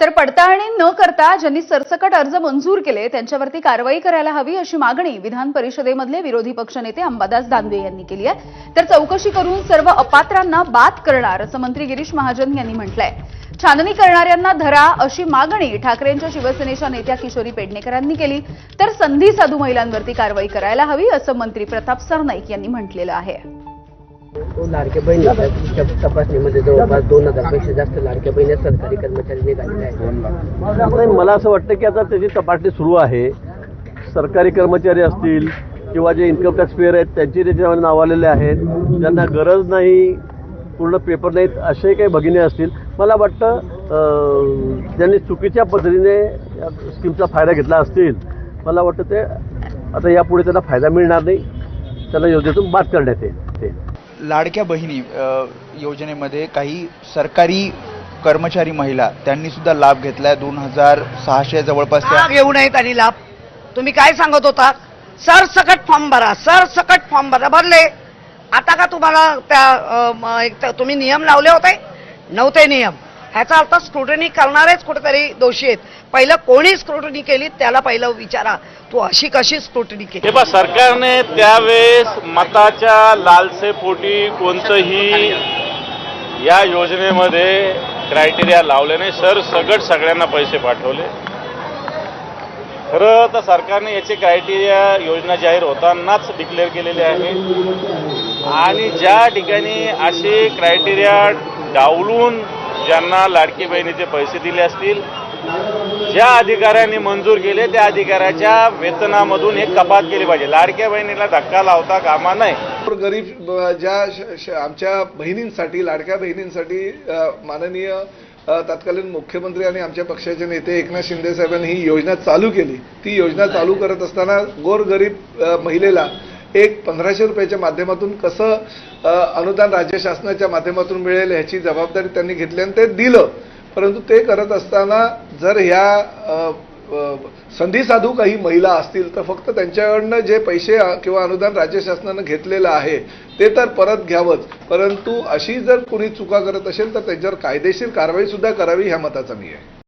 तर पडताळणी न करता ज्यांनी सरसकट अर्ज मंजूर केले त्यांच्यावरती कारवाई करायला हवी अशी मागणी विधान परिषदेमधले विरोधी पक्षनेते अंबादास दानवे यांनी केली आहे. तर चौकशी करून सर्व अपात्रांना बाद करणार असं मंत्री गिरीश महाजन यांनी म्हटलंय. छाननी करणाऱ्यांना धरा अशी मागणी ठाकरेंच्या शिवसेनेच्या नेत्या किशोरी पेडणेकरांनी केली. तर संधी साधू महिलांवरती कारवाई करायला हवी असं मंत्री प्रताप सरनाईक यांनी म्हटलेलं आहे. लाडक्या बहिणीच्या तपासणीमध्ये जवळपास दोन हजारपेक्षा जास्त लाडक्या बहिणी सरकारी कर्मचारी निघालेले आहेत. नाही मला असं वाटतं की आता त्याची तपासणी सुरू आहे. सरकारी कर्मचारी असतील किंवा जे इन्कम टॅक्स पेअर आहेत त्यांची त्याच्यामध्ये नाव आलेले आहेत. ज्यांना गरज नाही पूर्ण पेपर नाहीत असे काही भगिनी असतील. मला वाटतं ज्यांनी चुकीच्या पद्धतीने या स्कीमचा फायदा घेतला असतील मला वाटतं ते आता यापुढे त्यांना फायदा मिळणार नाही. त्यांना योजनेतून बाद करण्यात येईल. ते लाडक्या बहिणी योजनेमध्ये काही सरकारी कर्मचारी महिला त्यांनी सुद्धा लाभ घेतलाय. दोन हजार सहाशे जवळपास त्या घेऊ नयेत आणि लाभ. तुम्ही काय सांगत होता? सरसकट फॉर्म भरा सरसकट फॉर्म भरा. भरले. आता का तुम्हाला त्या अ, म, एक तर तुम्ही नियम लावले होते? नव्हते नियम. ह्याचा अर्थ स्क्रुटनी करणारेच कुठेतरी दोषी आहेत. पहिलं कोणी स्क्रुटनी केली त्याला पहिलं विचारा. तू अशी कशी स्क्रुटनी केली? हे सरकारने त्यावेळेस मताच्या लालसेपोटी कोणतंही या योजनेमध्ये क्रायटेरिया लावले नाही. सर सगट सगळ्यांना पैसे पाठवले. खरं तर सरकारने याचे क्रायटेरिया योजना जाहीर होतानाच डिक्लेअर केलेले आहे. आणि ज्या ठिकाणी असे क्रायटेरिया डावलून ज्यांना लाडकी बहिणीचे पैसे दिले असतील ज्या अधिकाऱ्यांनी मंजूर केले त्या अधिकाऱ्याच्या वेतनामधून हे कपात केली पाहिजे. लाडक्या बहिणीला धक्का लावता कामा नये. गरीब ज्या आमच्या बहिणींसाठी लाडक्या बहिणींसाठी माननीय तत्कालीन मुख्यमंत्री आणि आमच्या पक्षाचे नेते एकनाथ शिंदे साहेबांनी ही योजना चालू केली. ती योजना चालू करत असताना गोरगरीब महिलेला एक पंधराशे रुपयाच्या माध्यमातून कसं अनुदान राज्य शासनाच्या माध्यमातून मिळेल ह्याची जबाबदारी त्यांनी घेतली आणि ते दिलं. परंतु ते करत असताना जर ह्या संधी साधू काही महिला असतील तर फक्त त्यांच्याकडनं जे पैसे किंवा अनुदान राज्य शासनानं घेतलेलं आहे ते तर परत घ्यावंच. परंतु अशी जर कुणी चुका करत असेल तर त्यांच्यावर कायदेशीर कारवाई सुद्धा करावी ह्या मताचा मी आहे.